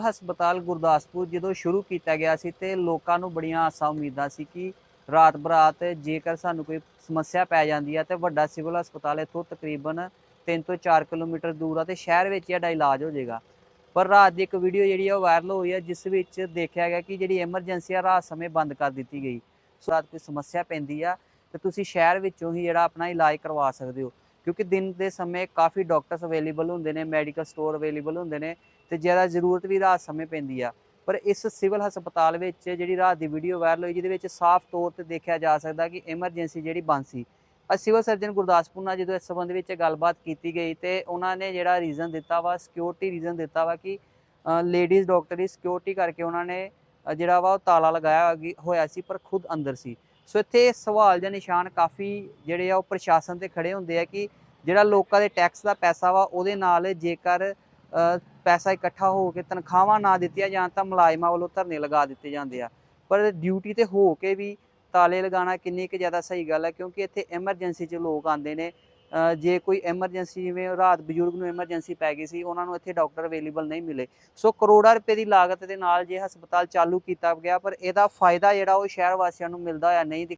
ਹਸਪਤਾਲ ਗੁਰਦਾਸਪੁਰ ਜਦੋਂ ਸ਼ੁਰੂ ਕੀਤਾ ਗਿਆ ਸੀ ਤੇ ਲੋਕਾਂ ਨੂੰ ਬੜੀਆਂ ਆਸਾਂ ਉਮੀਦਾਂ ਸੀ ਕਿ ਰਾਤ ਬਰਾਤ ਜੇਕਰ ਸਾਨੂੰ ਕੋਈ ਸਮੱਸਿਆ ਪੈ ਜਾਂਦੀ ਹੈ ਤੇ ਵੱਡਾ ਸਿਵਲ ਹਸਪਤਾਲ ਇੱਥੋਂ ਤਕਰੀਬਨ 3 ਤੋਂ 4 ਕਿਲੋਮੀਟਰ ਦੂਰ ਆ ਤੇ ਸ਼ਹਿਰ ਵਿੱਚ ਹੀ ਸਾਡਾ ਇਲਾਜ ਹੋ ਜਾਏਗਾ। ਪਰ ਰਾਤ ਦੀ ਇੱਕ ਵੀਡੀਓ ਜਿਹੜੀ ਆ ਉਹ ਵਾਇਰਲ ਹੋਈ ਹੈ ਜਿਸ ਵਿੱਚ ਦੇਖਿਆ ਗਿਆ ਕਿ ਜਿਹੜੀ ਐਮਰਜੈਂਸੀ ਆ, ਰਾਤ ਸਮੇਂ ਬੰਦ ਕਰ ਦਿੱਤੀ ਗਈ। ਸੋ ਰਾਤ ਕੋਈ ਸਮੱਸਿਆ ਪੈਂਦੀ ਆ ਤੇ ਤੁਸੀਂ ਸ਼ਹਿਰ ਵਿੱਚੋਂ ਹੀ ਜਿਹੜਾ ਆਪਣਾ ਇਲਾਜ ਕਰਵਾ ਸਕਦੇ ਹੋ। ਕਿਉਂਕਿ ਦਿਨ ਦੇ ਸਮੇਂ ਕਾਫੀ ਡਾਕਟਰਸ ਅਵੇਲੇਬਲ ਹੁੰਦੇ ਨੇ ਮੈਡੀਕਲ ਸਟੋਰ ਅਵੇਲੇਬਲ ਹੁੰਦੇ ਨੇ ਤੇ ਜ਼ਿਆਦਾ ਜ਼ਰੂਰਤ ਵੀ ਰਾਤ ਸਮੇਂ ਪੈਂਦੀ ਆ। ਪਰ ਇਸ ਸਿਵਲ ਹਸਪਤਾਲ ਵਿੱਚ ਜਿਹੜੀ ਰਾਤ ਦੀ ਵੀਡੀਓ ਵਾਇਰਲ ਹੋਈ, ਜਿਹਦੇ ਵਿੱਚ ਸਾਫ਼ ਤੌਰ ਤੇ ਦੇਖਿਆ ਜਾ ਸਕਦਾ ਕਿ ਐਮਰਜੈਂਸੀ ਜਿਹੜੀ ਬੰਦ ਸੀ। ਅੱਜ ਸਿਵਲ ਸਰਜਨ ਗੁਰਦਾਸਪੁਰ ਨਾਲ ਜਦੋਂ ਇਸ ਸੰਬੰਧ ਵਿੱਚ ਗੱਲਬਾਤ ਕੀਤੀ ਗਈ ਤੇ ਉਹਨਾਂ ਨੇ ਜਿਹੜਾ ਰੀਜ਼ਨ ਦਿੱਤਾ ਵਾ ਸਿਕਿਉਰਿਟੀ ਰੀਜ਼ਨ ਦਿੱਤਾ ਵਾ ਕਿ ਲੇਡੀਜ਼ ਡਾਕਟਰ ਦੀ ਸਿਕਿਉਰਿਟੀ ਕਰਕੇ ਉਹਨਾਂ ਨੇ ਜਿਹੜਾ ਵਾ ਉਹ ਤਾਲਾ ਲਗਾਇਆ ਹੋਇਆ ਸੀ, ਪਰ ਖੁਦ ਅੰਦਰ ਸੀ। ਸੋ ਇੱਥੇ ਸਵਾਲ ਜਾਂ ਨਿਸ਼ਾਨ ਕਾਫੀ ਜਿਹੜੇ ਆ ਉਹ ਪ੍ਰਸ਼ਾਸਨ ਤੇ ਖੜੇ ਹੁੰਦੇ ਆ ਕਿ ਜਿਹੜਾ ਲੋਕਾਂ ਦੇ ਟੈਕਸ ਦਾ ਪੈਸਾ ਵਾ ਉਹਦੇ ਨਾਲ ਜੇਕਰ ਪੈਸਾ ਇਕੱਠਾ ਹੋ ਕੇ ਤਨਖਾਹਾਂ ਨਾ ਦਿੱਤੀਆਂ ਜਾਣ ਤਾਂ ਮੁਲਾਜ਼ਮਾਂ ਵੱਲੋਂ ਧਰਨੇ ਲਗਾ ਦਿੱਤੇ ਜਾਂਦੇ ਆ। ਪਰ ਡਿਊਟੀ ਤੇ ਹੋ ਕੇ ਵੀ ਤਾਲੇ ਲਗਾਉਣਾ ਕਿੰਨੀ ਕੁ ਜ਼ਿਆਦਾ ਸਹੀ ਗੱਲ ਹੈ ਕਿਉਂਕਿ ਇੱਥੇ ਐਮਰਜੈਂਸੀ 'ਚ ਲੋਕ ਆਉਂਦੇ ਨੇ। ਜੇ ਕੋਈ ਐਮਰਜੈਂਸੀ ਜਿਵੇਂ ਰਾਤ ਬਜ਼ੁਰਗ ਨੂੰ ਐਮਰਜੈਂਸੀ ਪੈ ਗਈ ਸੀ, ਉਹਨਾਂ ਨੂੰ ਇੱਥੇ ਡਾਕਟਰ ਅਵੇਲੇਬਲ ਨਹੀਂ ਮਿਲੇ। ਸੋ ਕਰੋੜਾਂ ਰੁਪਏ ਦੀ ਲਾਗਤ ਦੇ ਨਾਲ ਜੇ ਹਸਪਤਾਲ ਚਾਲੂ ਕੀਤਾ ਗਿਆ, ਪਰ ਇਹਦਾ ਫਾਇਦਾ ਜਿਹੜਾ ਉਹ ਸ਼ਹਿਰ ਵਾਸੀਆਂ ਨੂੰ ਮਿਲਦਾ ਹੋਇਆ ਨਹੀਂ